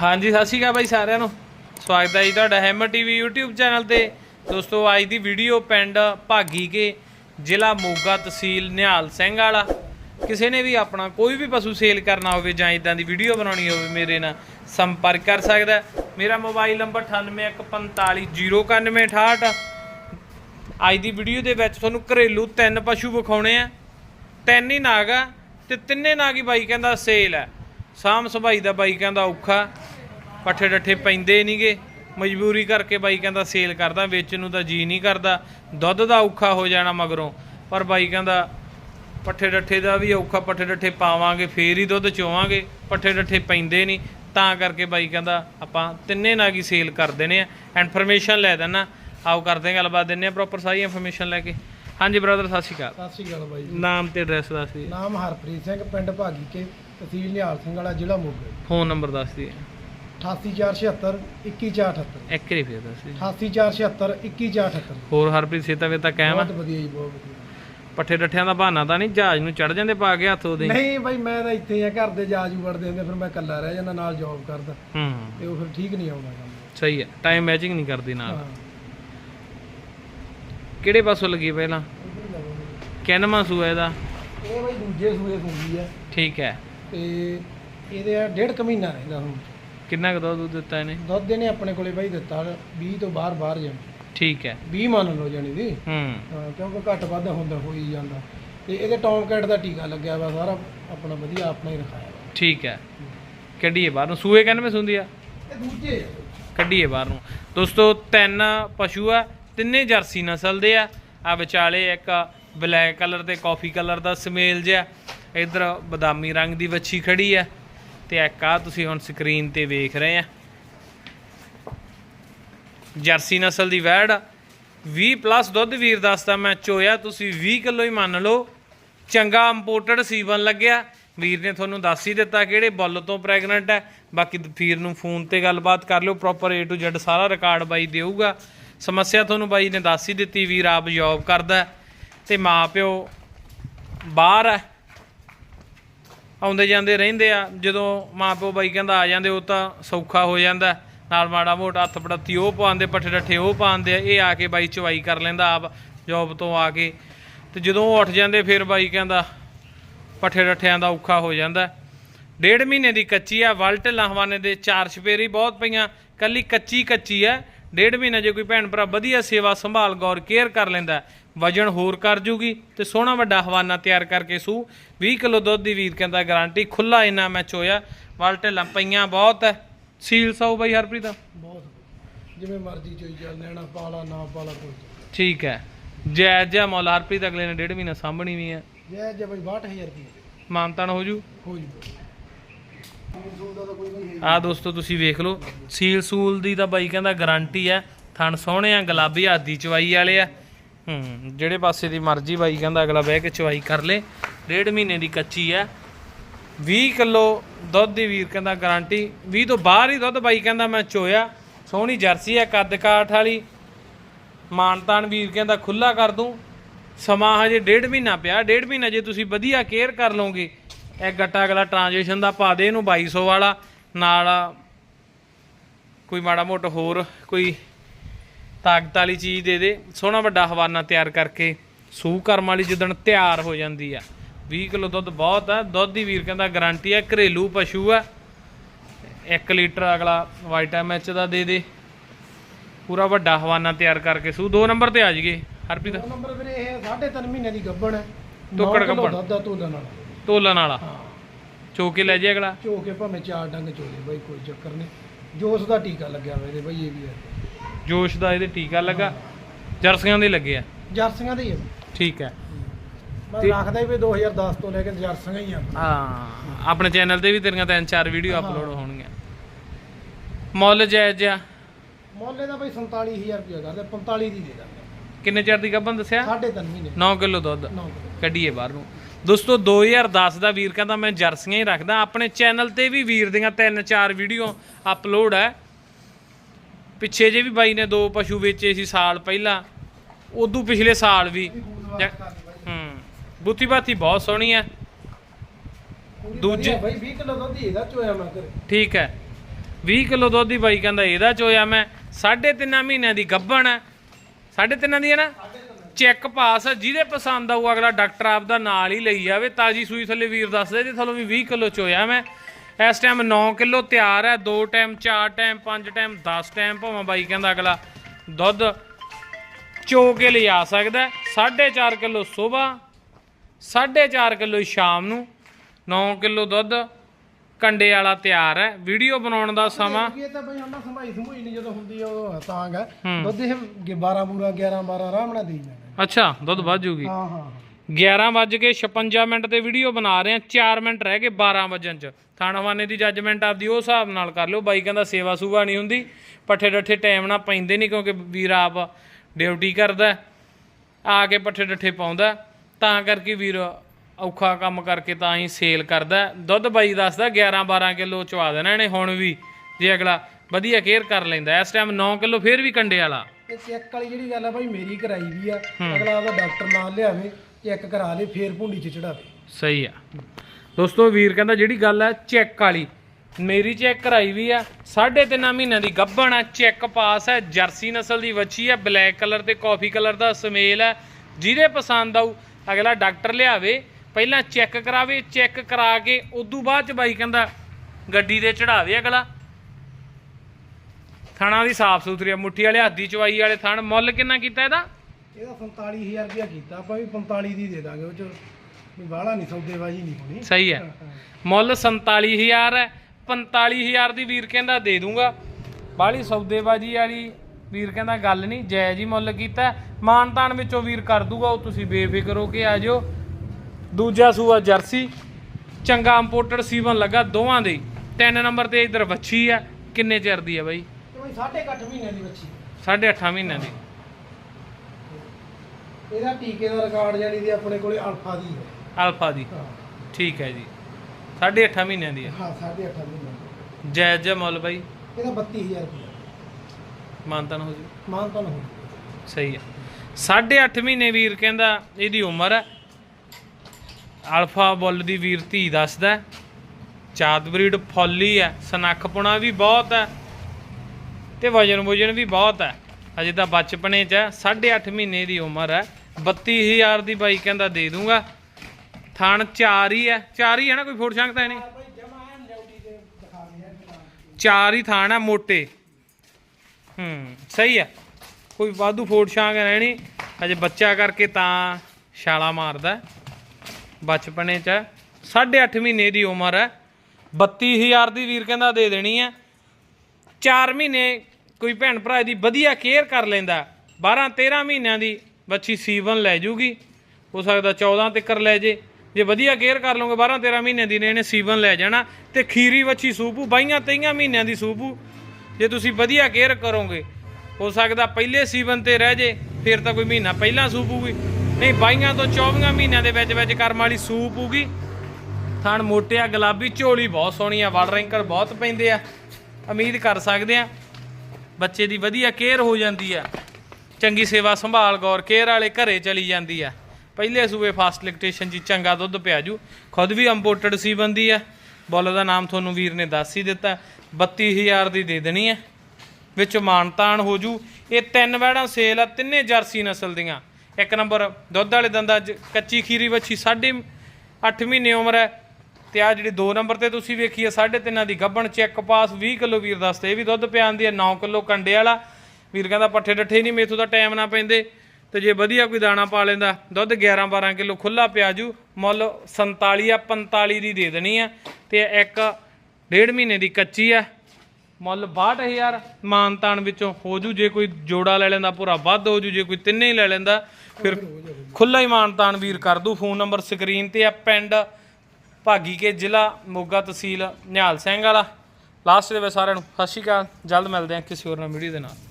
ਹਾਂਜੀ, ਸਤਿ ਸ਼੍ਰੀ ਅਕਾਲ ਬਾਈ ਸਾਰਿਆਂ ਨੂੰ। ਸਵਾਗਤ ਹੈ ਜੀ ਤੁਹਾਡਾ ਹੈਮਰ ਟੀਵੀ YouTube ਚੈਨਲ ਤੇ। ਦੋਸਤੋ, ਅੱਜ ਦੀ ਵੀਡੀਓ ਪਿੰਡ ਭਾਗੀ ਕੇ ਜ਼ਿਲ੍ਹਾ ਮੋਗਾ ਤਹਿਸੀਲ ਨਿਹਾਲ ਸਿੰਘ ਵਾਲਾ। ਕਿਸੇ ਨੇ ਵੀ ਆਪਣਾ ਕੋਈ ਵੀ ਪਸ਼ੂ ਸੇਲ ਕਰਨਾ ਹੋਵੇ ਜਾਂ ਇਦਾਂ ਦੀ ਵੀਡੀਓ ਬਣਾਉਣੀ ਹੋਵੇ, ਮੇਰੇ ਨਾਲ ਸੰਪਰਕ ਕਰ ਸਕਦਾ ਮੇਰਾ ਮੋਬਾਈਲ ਨੰਬਰ 9815409168 ਅੱਜ ਦੀ ਵੀਡੀਓ ਦੇ ਵਿੱਚ ਤੁਹਾਨੂੰ ਘਰੇਲੂ ਤਿੰਨ ਪਸ਼ੂ ਵਿਖਾਉਣੇ ਆ। ਤਿੰਨ ਹੀ ਨਾਗ ਆ ਤੇ ਤਿੰਨੇ ਨਾਗ ਹੀ ਬਾਈ ਕਹਿੰਦਾ ਸੇਲ ਹੈ ਸਾਮ ਸੁਭਾਈ ਦਾ ਬਾਈ ਕਹਿੰਦਾ ਔਖਾ। ਪੱਠੇ ਡੱਠੇ ਪੈਂਦੇ ਨਹੀਂਗੇ ਮਜਬੂਰੀ ਕਰਕੇ ਬਾਈ ਕਹਿੰਦਾ ਸੇਲ ਕਰਦਾ ਵੇਚਣ ਨੂੰ ਤਾਂ ਜੀ ਨਹੀਂ ਕਰਦਾ। ਦੁੱਧ ਦਾ ਔਖਾ ਹੋ ਜਾਣਾ ਮਗਰੋਂ। ਪਰ ਬਾਈ ਕਹਿੰਦਾ ਪੱਠੇ ਡੱਠੇ ਦਾ ਵੀ ਔਖਾ ਪੱਠੇ ਡੱਠੇ ਪਾਵਾਂਗੇ ਫੇਰ ਹੀ ਦੁੱਧ ਚੋਵਾਂਗੇ। ਪੱਠੇ ਡੱਠੇ ਪੈਂਦੇ ਨਹੀਂ। ਤਾਂ ਕਰਕੇ ਬਾਈ ਕਹਿੰਦਾ ਆਪਾਂ ਤਿੰਨੇ ਨਾਗ ਸੇਲ ਕਰ ਦੇਣੇ ਆ। ਇਨਫੋਰਮੇਸ਼ਨ ਲੈ ਦੇਣਾ ਆਓ ਕਰਦੇ ਗੱਲਬਾਤ ਦਿੰਨੇ ਆ ਪ੍ਰੋਪਰ ਸਾਰੀ ਇਨਫੋਰਮੇਸ਼ਨ ਲੈ ਕੇ। ਹਾਂਜੀ ਬ੍ਰਦਰ ਸਤਿ ਸ਼੍ਰੀ ਅਕਾਲ। ਸਤਿ ਸ਼੍ਰੀ ਅਕਾਲ ਬਾਈ ਜੀ। ਨਾਮ ਤੇ ਐਡਰੈਸ ਦੱਸ ਦਿਓ। ਨਾਮ ਹਰਪ੍ਰੀਤ ਸਿੰਘ ਪਿੰਡ ਭਾਗੀ ਕੇ ਤਹਿਸੀਲ ਨਿਹਾਲ ਸਿੰਘ ਵਾਲਾ ਜ਼ਿਲ੍ਹਾ ਮੋਗਾ। ਫੋਨ ਨੰਬਰ ਦੱਸ ਦਿਓ। 88476 21478 ਇੱਕ ਵਾਰੀ ਫੇਰ ਦੱਸ ਦਿਓ 88476 21478 ਹੋਰ ਹਰਪ੍ਰੀਤ ਸੇਤਾ ਵੇ ਤਾਂ ਕਾਇਮ ਆ। ਬਹੁਤ ਵਧੀਆ ਜੀ ਬਹੁਤ ਵਧੀਆ। ਪੱਠੇ ਡੱਠਿਆਂ ਦਾ ਬਹਾਨਾ ਤਾਂ ਨਹੀਂ ਜਹਾਜ਼ ਨੂੰ ਚੜ ਜਾਂਦੇ ਪਾ ਕੇ ਹੱਥ ਉਹਦੇ ਨਹੀਂ ਬਾਈ ਮੈਂ ਤਾਂ ਇੱਥੇ ਹੀ ਆ ਘਰ ਦੇ ਜਾਜੂ ਵੜਦੇ ਹੁੰਦੇ ਫਿਰ ਮੈਂ ਇਕੱਲਾ ਰਹਿ ਜਾਂਦਾ ਨਾਲ ਜੌਬ ਕਰਦਾ। ਹੂੰ। ਤੇ ਉਹ ਫਿਰ ਠੀਕ ਨਹੀਂ ਆਉਂਦਾ ਕੰਮ। ਸਹੀ ਹੈ ਟਾਈਮ ਮੈਚਿੰਗ ਨਹੀਂ ਕਰਦੀ ਨਾਲ। ਹਾਂ। ਕਿਹੜੇ ਪਾਸੋਂ ਲੱਗੀ ਪਹਿਲਾਂ? ਕਿੰਨਵਾਂ ਸੂਆ ਇਹਦਾ। ਇਹ ਬਾਈ ਦੂਜੇ ਸੂਏ ਸੂਈ ਹੈ। ਠੀਕ ਹੈ। ਤੇ ਇਹਦੇ ਆ ਡੇਢ ਕੁ ਮਹੀਨਾ ਰਹਿੰਦਾ ਹੁਣ। ਕਿੰਨਾ ਕੁ ਦੁੱਧ ਦਿੱਤਾ ਇਹਨੇ? ਦੁੱਧ ਇਹਨੇ ਆਪਣੇ ਕੋਲੇ ਬਾਈ ਦਿੱਤਾ 20 ਤੋਂ ਬਾਹਰ ਬਾਹਰ ਜਾਣੀ। ਠੀਕ ਹੈ। 20 ਮੰਨ ਲਓ ਜਾਣੀ ਦੀ। ਹੂੰ। ਹਾਂ, ਕਿਉਂਕਿ ਘੱਟ ਵੱਧ ਹੁੰਦਾ ਹੋ ਹੀ ਜਾਂਦਾ। ਤੇ ਇਹਦੇ ਟੌਮ ਕੈਟ ਦਾ ਟੀਕਾ ਲੱਗਿਆ ਵਾ ਸਾਰਾ ਆਪਣਾ ਵਧੀਆ ਆਪਣਾ ਹੀ ਰਖਾਇਆ। ਵਾ ਠੀਕ ਹੈ। ਕੱਢੀਏ ਬਾਹਰ ਨੂੰ। ਸੂਏ ਕਿੰਨਵੇਂ ਸੁੰਦੀ ਆ? ਇਹ ਦੂਜੇ ਆ। ਕੱਢੀਏ ਬਾਹਰ ਨੂੰ। ਦੋਸਤੋ ਤਿੰਨ ਪਸ਼ੂ ਆ ਤਿੰਨੇ ਜਰਸੀ ਨਸਲ ਦੇ ਆ। ਆ ਵਿਚਾਲੇ ਇੱਕ ਬਲੈਕ ਕਲਰ ਤੇ ਕਾਫੀ ਕਲਰ ਦਾ ਸਮੇਲ ਜਿਹਾ। ਇਧਰ ਬਦਾਮੀ ਰੰਗ ਦੀ ਵੱਛੀ ਖੜੀ ਆ। ਤੇ ਇੱਕ ਆ ਤੁਸੀਂ ਹੁਣ ਸਕਰੀਨ ਤੇ ਵੇਖ ਰਹੇ ਆ। ਜਰਸੀ ਨਸਲ ਦੀ ਵੈੜ ਆ। 20 ਪਲੱਸ ਦੁੱਧ ਵੀਰ ਦੱਸਦਾ ਮੈਂ ਚੋਇਆ, ਤੁਸੀਂ 20 ਕਿਲੋ ਹੀ ਮੰਨ ਲਓ। ਚੰਗਾ ਇੰਪੋਰਟਡ ਸੀਵਨ ਲੱਗਿਆ। ਵੀਰ ਨੇ ਤੁਹਾਨੂੰ ਦੱਸ ਹੀ ਦਿੱਤਾ ਕਿਹੜੇ ਬੁੱਲ ਤੋਂ ਪ੍ਰੈਗਨੈਂਟ ਹੈ। ਬਾਕੀ ਵੀਰ ਨੂੰ ਫੋਨ ਤੇ ਗੱਲਬਾਤ ਕਰ ਲਿਓ ਪ੍ਰੋਪਰ A to Z ਸਾਰਾ ਰਿਕਾਰਡ ਬਾਈ ਦੇਊਗਾ। ਸਮੱਸਿਆ ਤੁਹਾਨੂੰ ਬਾਈ ਨੇ ਦੱਸ ਹੀ ਦਿੱਤੀ, ਵੀਰ ਆਪ ਜੌਬ ਕਰਦਾ ਹੈ। ਤੇ ਮਾਂ ਪਿਓ ਬਾਹਰ ਹੈ। ਆਉਂਦੇ ਜਾਂਦੇ ਰਹਿੰਦੇ ਆ। ਜਦੋਂ ਮਾਂ ਪਿਓ ਬਾਈ ਕਹਿੰਦਾ ਆ ਜਾਂਦੇ, ਉਹ ਤਾਂ ਸੌਖਾ ਹੋ ਜਾਂਦਾ। ਨਾਲ ਮਾੜਾ ਮੋਟਾ ਹੱਥ ਪੜਤੀ ਉਹ ਪਾਉਂਦੇ, ਪੱਠੇ ਡੱਠੇ ਉਹ ਪਾਉਂਦੇ ਆ। ਇਹ ਆ ਕੇ ਬਾਈ ਚਵਾਈ ਕਰ ਲੈਂਦਾ ਆਪ ਜੌਬ ਤੋਂ ਆ ਕੇ। ਤੇ ਜਦੋਂ ਉਹ ਉੱਠ ਜਾਂਦੇ, ਫਿਰ ਬਾਈ ਕਹਿੰਦਾ ਪੱਠੇ ਡੱਠਿਆਂ ਦਾ ਔਖਾ ਹੋ ਜਾਂਦਾ। ਡੇਢ ਮਹੀਨੇ ਦੀ ਕੱਚੀ ਆ, ਵਲਟ ਲਾਹਵਾਨੇ ਦੇ ਚਾਰ ਛਪੇਰੀ ਬਹੁਤ ਪਈਆਂ। ਕੱਲੀ ਕੱਚੀ ਕੱਚੀ ਆ। ਡੇਢ ਮਹੀਨਾ ਜੇ ਕੋਈ ਭੈਣ ਭਰਾ ਵਧੀਆ ਸੇਵਾ ਸੰਭਾਲ, ਗੌਰ ਕੇਅਰ ਕਰ ਲੈਂਦਾ। ਵਜਨ ਹੋਰ ਕਰ ਜੂਗੀ ਤੇ ਸੋਹਣਾ ਵੱਡਾ ਹਵਾਨਾ ਤਿਆਰ ਕਰਕੇ ਸੂ। 20 ਕਿਲੋ ਦੁੱਧ ਦੀ ਵੀਰ ਕਹਿੰਦਾ ਗਾਰੰਟੀ ਖੁੱਲਾ ਇੰਨਾ ਮੈਂ ਚੋਇਆ। ਵਲਟ ਪਈਆਂ ਬਹੁਤ ਹੈ ਸੀਲ ਸਾਊ ਬਾਈ ਹਰਪ੍ਰੀਤ? ਬਹੁਤ। ਜਿਵੇਂ ਮਰਜ਼ੀ ਚੋਈ ਚੱਲ ਲੈਣਾ ਪਾਲਾ ਨਾ ਪਾਲਾ ਕੋਈ ਠੀਕ ਹੈ ਜਾਇਜ਼ ਜਿਹਾ ਮੁੱਲ। ਹਰਪ੍ਰੀਤ ਅਗਲੇ ਨੇ ਡੇਢ ਮਹੀਨਾ ਸਾਂਭਣੀ ਵੀ ਹੈ ਜੈ ਜੈ ਬਾਈ 62000 ਰੁਪਏ ਮਾਨਤਾਨ ਹੋ ਜੂ? ਹੋ ਜੀ। ਆ ਦੋਸਤੋ ਤੁਸੀਂ ਵੇਖ ਲਓ। ਸੀਲ ਸੂਲ ਦੀ ਤਾਂ ਬਾਈ ਕਹਿੰਦਾ ਗਾਰੰਟੀ ਆ ਥਣ ਸੋਹਣੇ ਆ ਗੁਲਾਬੀ ਆਦੀ ਚਵਾਈ ਵਾਲੇ ਆ। ਹੂੰ, ਜਿਹੜੇ ਪਾਸੇ ਦੀ ਮਰਜ਼ੀ ਬਾਈ ਕਹਿੰਦਾ ਅਗਲਾ ਬਹਿ ਕੇ ਚਵਾਈ ਕਰ ਲੇ, ਡੇਢ ਮਹੀਨੇ ਦੀ ਕੱਚੀ ਹੈ 20 ਕਿਲੋ ਦੁੱਧ ਦੀ ਵੀਰ ਕਹਿੰਦਾ ਗਾਰੰਟੀ 20 ਤੋਂ ਬਾਹਰ ਹੀ ਦੁੱਧ ਬਾਈ ਕਹਿੰਦਾ ਮੈਂ ਚੋਇਆ, ਸੋਹਣੀ ਜਰਸੀ ਹੈ ਕੱਦ ਕਾਠ ਵਾਲੀ। ਮਾਨਤਾਨ ਵੀਰ ਕਹਿੰਦਾ ਖੁੱਲਾ ਕਰ ਦੂੰ, ਸਮਾਂ ਹਜੇ ਡੇਢ ਮਹੀਨਾ ਪਿਆ, ਡੇਢ ਮਹੀਨਾ ਜੇ ਤੁਸੀਂ ਵਧੀਆ ਕੇਅਰ ਕਰ ਲਓਗੇ, ਇਹ ਗੱਟਾ ਅਗਲਾ ਟ੍ਰਾਂਜੀਸ਼ਨ ਦਾ ਪਾ ਦੇ ਇਹਨੂੰ 2200 ਵਾਲਾ, ਨਾਲ ਕੋਈ ਮਾੜਾ ਮੋਟਾ ਹੋਰ, ਕੋਈ ਤਾਕਤ ਵਾਲੀ ਚੀਜ਼ ਦੇ ਦੇ ਸੋਹਣਾ ਵੱਡਾ ਹਵਾਨਾ ਤਿਆਰ ਕਰਕੇ ਸੂ ਕਰਮ ਵਾਲੀ ਜਿੱਦਣ ਤਿਆਰ ਹੋ ਜਾਂਦੀ ਆ। 20 ਕਿਲੋ ਦੁੱਧ ਬਹੁਤ ਆ ਦੁੱਧ ਦੀ ਵੀਰ ਕਹਿੰਦਾ ਗਾਰੰਟੀ ਆ ਘਰੇਲੂ ਪਸ਼ੂ ਆ। 1 ਲੀਟਰ ਅਗਲਾ ਵਾਈਟਾਮਿਚ ਦਾ ਦੇ ਦੇ। ਪੂਰਾ ਵੱਡਾ ਹਵਾਨਾ ਤਿਆਰ ਕਰਕੇ ਸੂ ਦੋ ਨੰਬਰ ਤੇ ਆ ਜੀਏ ਹਰਪ੍ਰੀਤ। ਉਹ ਨੰਬਰ ਵੀਰੇ ਇਹ 3.5 ਮਹੀਨੇ ਦੀ ਗੱਬਣ ਹੈ। ਟੋਕੜ ਗੱਭਣ। ਦੁੱਧ ਦਾ ਤੋਲਣ ਵਾਲਾ। ਤੋਲਣ ਵਾਲਾ। ਚੋ ਕੇ ਲੈ ਜੇ ਅਗਲਾ। ਕੇ ਭਾਵੇਂ ਚਾਰ ਡੰਗ ਚੋਲੇ ਬਾਈ ਕੋਈ ਚੱਕਰ ਨਹੀਂ। ਜੋਸ ਦਾ ਟੀਕਾ ਲੱਗਿਆ ਹੋਇਆ ਇਹਦੇ ਬਾਈ ਇਹ ਵੀ ਹੈ ਜੋਸ਼ ਦਾ ਇਹਦੇ ਟੀਕਾ ਲੱਗਾ ਜਰਸੀਆਂ ਦੇ ਲੱਗੇ ਆ। ਜਰਸੀਆਂ ਦੇ ਹੀ ਆ ਠੀਕ ਹੈ। ਮੈਂ ਤੇ- ਰੱਖਦਾ ਹੀ ਵੀ 2010 ਤੋਂ ਲੈ ਕੇ ਜਰਸੀਆਂ ਹੀ ਆ। ਹਾਂ ਆਪਣੇ ਚੈਨਲ ਤੇ ਵੀ ਤੇਰੀਆਂ ਤਿੰਨ ਚਾਰ ਵੀਡੀਓ ਅਪਲੋਡ ਹੋਣਗੀਆਂ। ਮੁੱਲ ਜਾਇਜ਼ ਆ? ਮੁੱਲ ਦਾ ਬਾਈ 47000 ਰੁਪਏ ਕਰਦੇ 45 ਦੀ ਦੇ ਦਾਂਗੇ। ਕਿੰਨੇ ਚਿਰ ਦੀ ਗੱਭਨ ਦੱਸਿਆ? ਸਾਢੇ ਤਿੰਨ ਮਹੀਨੇ। 9 ਕਿਲੋ ਦੁੱਧ। 9 ਕਿਲੋ ਕੱਢੀਏ ਬਾਹਰ ਨੂੰ। ਦੋਸਤੋ 2010 ਦਾ ਵੀਰ ਕਹਿੰਦਾ ਮੈਂ ਜਰਸੀਆਂ ਹੀ ਰੱਖਦਾ। ਆਪਣੇ ਚੈਨਲ ਤੇ ਵੀ ਵੀਰ ਦੀਆਂ ਤਿੰਨ ਚਾਰ ਵੀਡੀਓ ਅਪਲੋਡ ਹੈ ਪਿੱਛੇ ਜੇ ਵੀ ਬਾਈ ਨੇ ਦੋ ਪਸ਼ੂ ਵੇਚੇ ਸੀ ਸਾਲ ਪਹਿਲਾਂ ਉਦੋਂ ਪਿਛਲੇ ਸਾਲ ਵੀ। ਹੂੰ ਬੁੱਤੀ ਬਾਤੀ ਬਹੁਤ ਸੋਹਣੀ ਹੈ ਦੂਜੇ- ਬਾਈ 20 ਕਿਲੋ ਦੁੱਧ ਇਹਦਾ ਚੋਇਆ ਮੈਂ ਘਰੇ। ਠੀਕ ਹੈ। 20 ਕਿਲੋ ਦੁੱਧ ਦੀ ਬਾਈ ਕਹਿੰਦਾ ਇਹਦਾ ਚੋਇਆ ਮੈਂ। ਸਾਢੇ ਤਿੰਨਾਂ ਮਹੀਨਿਆਂ ਦੀ ਗੱਭਣ ਹੈ ਸਾਢੇ ਤਿੰਨਾਂ ਦੀ ਹੈ ਨਾ? ਚੈੱਕ ਪਾਸ ਜਿਹਦੇ ਪਸੰਦ ਆਊ ਅਗਲਾ ਡਾਕਟਰ ਆਪ ਦਾ ਨਾਲ ਹੀ ਲਈ ਜਾਵੇ। ਤਾਜੀ ਸੂਈ ਥੱਲੇ ਵੀਰ ਦੱਸਦੇ ਜੇ ਥੱਲੋਂ ਵੀ 20 ਕਿਲੋ ਚੋਇਆ ਮੈਂ ਇਸ ਟਾਈਮ 9 ਕਿਲੋ ਤਿਆਰ ਹੈ 2 ਟਾਈਮ 4 ਟਾਈਮ 5 ਟਾਈਮ 10 ਟਾਈਮ ਭਾਵੇਂ ਬਾਈ ਕਹਿੰਦਾ ਅਗਲਾ ਦੁੱਧ ਚੋ ਕੇ ਲਿਆ ਸਕਦਾ ਹੈ। 4.5 ਕਿਲੋ ਸਵੇਰ 4.5 ਕਿਲੋ ਸ਼ਾਮ ਨੂੰ 9 ਕਿਲੋ ਦੁੱਧ ਕੰਡੇ ਵਾਲਾ ਤਿਆਰ ਹੈ। ਵੀਡੀਓ ਬਣਾਉਣ ਦਾ ਸਮਾਂ ਇਹ ਤਾਂ ਬਈ ਉਹਨਾਂ ਸੰਭਾਈ ਸੰਭੂਈ ਨਹੀਂ ਜਦੋਂ ਹੁੰਦੀ ਆ, ਉਹ ਤਾਂ ਹੈ। ਦੁੱਧ ਇਹ 12 ਬੂਰਾ 11 12 ਆਰਾਮ ਨਾਲ ਦੇਈ ਜਾਣਾ ਅੱਛਾ ਦੁੱਧ ਵੱਧ ਜੂਗੀ। ਹਾਂ ਹਾਂ। 11 ਵੱਜ ਕੇ 56 ਮਿੰਟ ਤੇ ਵੀਡੀਓ ਬਣਾ ਰਹੇ ਆ 4 ਮਿੰਟ ਰਹਿ ਗਏ 12 ਵਜਣ ਚ ਥਾਣਾ ਹਵਾਨੇ ਦੀ ਜੱਜਮੈਂਟ ਆਪਦੀ ਉਹ ਹਿਸਾਬ ਨਾਲ ਕਰ ਲਿਓ ਬਾਈ ਕਹਿੰਦਾ ਸੇਵਾ ਸੂਵਾ ਨਹੀਂ ਹੁੰਦੀ ਪੱਠੇ ਡੱਠੇ ਟਾਈਮ ਨਾਲ ਪੈਂਦੇ ਨਹੀਂ ਕਿਉਂਕਿ ਵੀਰ ਆਪ ਡਿਊਟੀ ਕਰਦਾ ਹੈ। ਆ ਕੇ ਪੱਠੇ ਡੱਠੇ ਪਾਉਂਦਾ ਹੈ। ਤਾਂ ਕਰਕੇ ਵੀਰ ਔਖਾ ਕੰਮ ਕਰਕੇ ਤਾਂ ਹੀ ਸੇਲ ਕਰਦਾ ਹੈ। ਦੁੱਧ ਬਾਈ ਦੱਸਦਾ 11 12 ਕਿਲੋ ਚਵਾ ਦੇਣਾ ਇਹਨੇ ਹੁਣ ਵੀ ਜੇ ਅਗਲਾ ਵਧੀਆ ਕੇਅਰ ਕਰ ਲੈਂਦਾ ਇਸ ਟਾਈਮ 9 ਕਿਲੋ ਫੇਰ ਵੀ ਕੰਡੇ ਵਾਲਾ ਇਹ ਚੈੱਕ ਵਾਲੀ ਜਿਹੜੀ ਗੱਲ ਆ ਭਾਈ ਮੇਰੀ ਕਰਾਈ ਦੀ ਆ ਅਗਲਾ ਉਹਦਾ ਡਾਕਟਰ ਨਾਲ ਲਿਆਵੇ ਚੈੱਕ ਕਰਾ ਲੇ ਫੇਰ ਭੁੰਡੀ ਚ ਚੜਾਵੇ। ਸਹੀ ਆ। ਦੋਸਤੋ, ਵੀਰ ਕਹਿੰਦਾ, ਜਿਹੜੀ ਗੱਲ ਹੈ ਚੈੱਕ ਵਾਲੀ। ਮੇਰੀ ਚੈੱਕ ਕਰਾਈ ਵੀ ਆ, ਸਾਢੇ ਤਿੰਨਾਂ ਮਹੀਨਿਆਂ ਦੀ ਗੱਭਣ ਆ, ਚੈੱਕ ਪਾਸ ਹੈ ਜਰਸੀ ਨਸਲ ਦੀ ਵੱਛੀ ਹੈ ਬਲੈਕ ਕਲਰ ਤੇ ਕਾਫੀ ਕਲਰ ਦਾ ਸਮੇਲ ਹੈ ਜਿਹਦੇ ਪਸੰਦ ਆਊ, ਅਗਲਾ ਡਾਕਟਰ ਲਿਆਵੇ, ਪਹਿਲਾਂ ਚੈੱਕ ਕਰਾਵੇ, ਚੈੱਕ ਕਰਾ ਕੇ, ਉਦੋਂ ਬਾਅਦ ਚ ਬਾਈ ਕਹਿੰਦਾ, ਗੱਡੀ ਤੇ ਚੜਾਵੇ ਅਗਲਾ। ਥਾਣਾ ਦੀ ਸਾਫ਼ ਸੁਥਰੀ ਆ, ਮੁੱਠੀ ਵਾਲੇ, ਹੱਦੀ ਚਵਾਈ ਵਾਲੇ ਥਣ, ਮੁੱਲ ਕਿੰਨਾ ਕੀਤਾ ਇਹਦਾ? ਇਹਦਾ 45000 ਰੁਪਇਆ ਕੀਤਾ ਆਪਾਂ ਵੀ 45 ਦੀ ਦੇ ਦਾਂਗੇ ਉਹ ਚ ਵੀ ਬਾਹਲਾ ਨਹੀਂ ਸੌਦੇਬਾਜ਼ੀ ਨਹੀਂ ਹੋਣੀ। ਸਹੀ ਹੈ। ਮੁੱਲ 47000 ਹੈ 45000 ਦੀ ਵੀਰ ਕਹਿੰਦਾ ਦੇ ਦੂੰਗਾ। ਬਾਹਲੀ ਸੌਦੇਬਾਜੀ ਵਾਲੀ ਵੀਰ ਕਹਿੰਦਾ ਗੱਲ ਨਹੀਂ ਜਾਇਜ਼ ਹੀ ਮੁੱਲ ਕੀਤਾ ਮਾਨ ਤਾਨ ਵਿੱਚੋਂ ਵੀਰ ਕਰ ਦੂਗਾ ਉਹ ਤੁਸੀਂ ਬੇਫਿਕਰ ਹੋ ਕੇ ਆ ਜਾਓ। ਦੂਜਾ ਸੂਆ ਜਰਸੀ ਚੰਗਾ ਇੰਪੋਰਟਡ ਸੀਵਨ ਲੱਗਾ ਦੋਵਾਂ ਦੇ। ਤਿੰਨ ਨੰਬਰ ਤੇ ਇਧਰ ਵੱਛੀ ਆ ਕਿੰਨੇ ਚਿਰ ਦੀ ਆ ਬਾਈ? ਤੇ ਬਈ 8.5 ਮਹੀਨਿਆਂ ਦੀ ਬੱਚੀ 8.5 ਮਹੀਨਿਆਂ ਦੀ। ਇਹਦਾ ਟੀਕੇ ਦਾ ਰਿਕਾਰਡ ਜਾਨੀ ਦੀ ਆਪਣੇ ਕੋਲੇ ਅਲਫਾ ਦੀ ਹੈ। ਅਲਫਾ ਦੀ। ਹਾਂ। ਠੀਕ ਹੈ ਜੀ। 8.5 ਮਹੀਨਿਆਂ ਦੀ ਆ ਹਾਂ 8.5 ਮਹੀਨਿਆਂ ਜਾਇਜ਼ ਜਿਹਾ ਮੁੱਲ ਬਾਈ। ਇਹਦਾ 32000 ਰੁਪਇਆ ਮਾਨਤਾਨ ਹੋ ਜੀ। ਮਾਨ ਤਾਂ ਹੋ ਸਹੀ ਹੈ। ਸਾਢੇ ਅੱਠ ਮਹੀਨੇ ਵੀਰ ਕਹਿੰਦਾ ਇਹਦੀ ਉਮਰ ਹੈ। ਅਲਫਾ ਬੁੱਲ ਦੀ ਵੀਰ ਧੀ ਦੱਸਦਾ ਹੈ। ਚਾਤ ਬਰੀਡ ਫੁੱਲੀ ਹੈ। ਸਨੱਖਪੁਣਾ ਵੀ ਬਹੁਤ ਹੈ। ਤੇ ਵਜਨ ਵਜਨ ਵੀ ਬਹੁਤ ਹੈ। ਅਜੇ ਤਾਂ ਬਚਪਨੇ ਚ ਹੈ, ਸਾਢੇ ਅੱਠ ਮਹੀਨੇ ਦੀ ਉਮਰ ਹੈ। 32000 ਦੀ ਬਾਈ ਕਹਿੰਦਾ ਦੇ ਦੂੰਗਾ। ਥਣ ਚਾਰ ਹੀ ਹੈ। ਚਾਰ ਹੀ ਹੈ ਨਾ, ਕੋਈ ਫੋੜ ਸ਼ੰਕ ਤਾਂ ਨਹੀਂ? ਚਾਰ ਹੀ ਥਾਣ ਹੈ ਮੋਟੇ। ਹੂੰ, ਸਹੀ ਹੈ। ਕੋਈ ਵਾਧੂ ਫੋੜ ਛਾਂਗ ਰਹਿਣੀ ਅਜੇ ਬੱਚਾ ਕਰਕੇ ਤਾਂ ਛਾਲਾ ਮਾਰਦਾ ਹੈ। ਬਚਪਨੇ ਚ ਹੈ। ਸਾਢੇ ਅੱਠ ਮਹੀਨੇ ਦੀ ਉਮਰ ਹੈ। 32000 ਦੀ ਵੀਰ ਕਹਿੰਦਾ ਦੇ ਦੇਣੀ ਹੈ। 4 ਮਹੀਨੇ ਕੋਈ ਭੈਣ ਭਰਾ ਦੀ ਵਧੀਆ ਕੇਅਰ ਕਰ ਲੈਂਦਾ 12 13 ਮਹੀਨਿਆਂ ਦੀ ਬੱਚੀ ਸੀਵਨ ਲੈ ਜੂਗੀ। ਹੋ ਸਕਦਾ 14 ਤੱਕ ਲੈ ਜੇ। ਜੇ ਵਧੀਆ ਕੇਅਰ ਕਰ ਲਓਗੇ 12 13 ਮਹੀਨਿਆਂ ਦੀ ਨੇ ਇਹਨੇ ਸੀਵਨ ਲੈ ਜਾਣਾ। ਤੇ ਖੀਰੀ ਵੱਛੀ ਸੂਪੂ 22 23 ਮਹੀਨਿਆਂ ਦੀ ਸੂਪੂ। ਜੇ ਤੁਸੀਂ ਵਧੀਆ ਕੇਅਰ ਕਰੋਗੇ, ਹੋ ਸਕਦਾ ਪਹਿਲੇ ਸੀਵਨ ਤੇ ਰਹਿ ਜੇ, ਫਿਰ ਤਾਂ ਕੋਈ ਮਹੀਨਾ ਪਹਿਲਾਂ ਸੂਪੂਗੀ। ਨਹੀਂ 22 ਤੋਂ 24 ਮਹੀਨਿਆਂ ਦੇ ਵਿੱਚ ਵਿੱਚ ਕਰਮ ਵਾਲੀ ਸੂਪੂਗੀ। ਥਣ ਮੋਟਿਆ ਗੁਲਾਬੀ ਝੋਲੀ ਬਹੁਤ ਸੋਹਣੀ ਆ, ਵਲ ਰੈਂਕਰ ਬਹੁਤ ਪੈਂਦੇ ਆ। ਉਮੀਦ ਕਰ ਸਕਦੇ ਆ। ਬੱਚੇ ਦੀ ਵਧੀਆ ਕੇਅਰ ਹੋ ਜਾਂਦੀ ਆ। ਚੰਗੀ ਸੇਵਾ ਸੰਭਾਲ, ਗੌਰ, ਕੇਅਰ ਵਾਲੇ ਘਰੇ ਚਲੀ ਜਾਂਦੀ ਆ। ਪਹਿਲੇ ਸੂਬੇ ਫਾਸਟ ਲਿਕਟੇਸ਼ਨ ਜੀ ਚੰਗਾ ਦੁੱਧ ਪਿਆ ਜੂ ਖੁਦ ਵੀ ਇੰਪੋਰਟਡ ਸੀ ਬੰਦੀ ਆ। ਬੁੱਲ ਦਾ ਨਾਮ ਤੁਹਾਨੂੰ ਵੀਰ ਨੇ ਦੱਸ ਹੀ ਦਿੱਤਾ। 32000 ਦੀ ਦੇ ਦੇਣੀ ਆ। ਵਿੱਚ ਮਾਨਤਾਨ ਹੋ ਜੂ। ਇਹ ਤਿੰਨ ਵੈੜਾਂ ਸੇਲ ਆ, ਤਿੰਨੇ ਜਰਸੀ ਨਸਲ ਦੀਆਂ। ਇੱਕ ਨੰਬਰ ਦੁੱਧ ਵਾਲੇ ਦੰਦਾਂ 'ਚ ਕੱਚੀ ਖੀਰੀ ਵੱਛੀ ਸਾਢੇ 8 ਮਹੀਨੇ ਉਮਰ ਹੈ। ਤੇ ਆ ਜਿਹੜੀ 2 ਨੰਬਰ ਤੇ ਤੁਸੀਂ ਵੇਖੀ ਆ ਸਾਢੇ ਤਿੰਨਾਂ ਦੀ ਗੱਬਣ ਚੈੱਕ ਪਾਸ 20 ਕਿਲੋ ਵੀਰ ਦੱਸਦੇ ਇਹ ਵੀ ਦੁੱਧ ਪਿਆਉਂਦੀ ਹੈ 9 ਕਿਲੋ ਕੰਡੇ ਵਾਲਾ। ਵੀਰ ਕਹਿੰਦਾ ਪੱਠੇ ਡੱਠੇ ਨਹੀਂ, ਮੇਥੋਂ ਦਾ ਟਾਈਮ ਨਾ ਪੈਂਦੇ। ਤੇ ਜੇ ਵਧੀਆ ਕੋਈ ਦਾਣਾ ਪਾ ਲੈਂਦਾ, ਦੁੱਧ 11 12 ਕਿਲੋ ਖੁੱਲਾ ਪਿਆਜੂ ਮੁੱਲ 47 ਆ 45 ਦੀ ਦੇ ਦੇਣੀ ਆ। ਤੇ ਇੱਕ ਡੇਢ ਮਹੀਨੇ ਦੀ ਕੱਚੀ ਆ। ਮੁੱਲ 62000 ਮਾਨਤਾਨ ਵਿੱਚੋਂ ਹੋ ਜੂ, ਜੇ ਕੋਈ ਜੋੜਾ ਲੈ ਲੈਂਦਾ, ਪੂਰਾ ਵੱਧ ਹੋ ਜੂ, ਜੇ ਕੋਈ ਤਿੰਨੇ ਹੀ ਲੈ ਲੈਂਦਾ, ਫਿਰ ਖੁੱਲਾ ਹੀ ਮਾਨਤਾਨ ਵੀਰ ਕਰ ਦੂ। ਫੋਨ ਨੰਬਰ ਸਕਰੀਨ ਤੇ ਆ, ਪਿੰਡ ਭਾਗੀ ਕੇ ਜ਼ਿਲ੍ਹਾ ਮੋਗਾ ਤਹਿਸੀਲ ਨਿਹਾਲ ਸਿੰਘ ਵਾਲਾ। ਲਾਸਟ ਦੇ ਵਿੱਚ ਸਾਰਿਆਂ ਨੂੰ ਸਤਿ ਸ਼੍ਰੀ ਅਕਾਲ। ਜਲਦ ਮਿਲਦੇ ਹਾਂ ਕਿਸੇ ਹੋਰ ਨਵੀਂ ਵੀਡੀਓ ਦੇ ਨਾਲ।